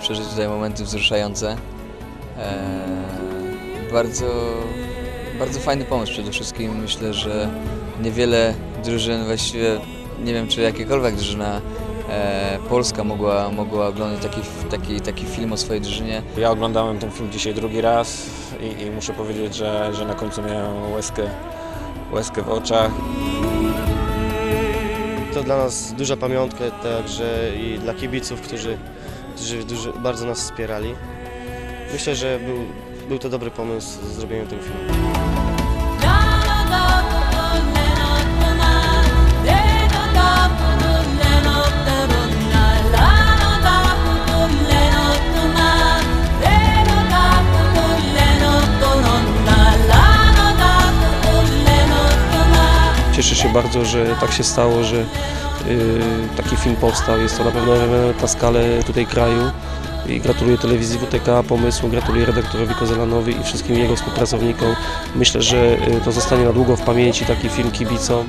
przeżyć tutaj momenty wzruszające. E, bardzo, bardzo fajny pomysł przede wszystkim. Myślę, że niewiele drużyn, właściwie nie wiem czy jakakolwiek drużyna e, polska mogła, mogła oglądać taki, taki, taki film o swojej drużynie. Ja oglądałem ten film dzisiaj drugi raz i, i muszę powiedzieć, że, że na końcu miałem łezkę, łezkę w oczach. To dla nas duża pamiątka także i dla kibiców, którzy, którzy dużo, bardzo nas wspierali. Myślę, że był, był to dobry pomysł z zrobieniem tego filmu. Cieszę się bardzo, że tak się stało, że y, taki film powstał. Jest to na pewno na skalę tutaj kraju. I gratuluję telewizji WTK pomysłu, gratuluję redaktorowi Kozelanowi i wszystkim jego współpracownikom. Myślę, że y, to zostanie na długo w pamięci taki film kibicom.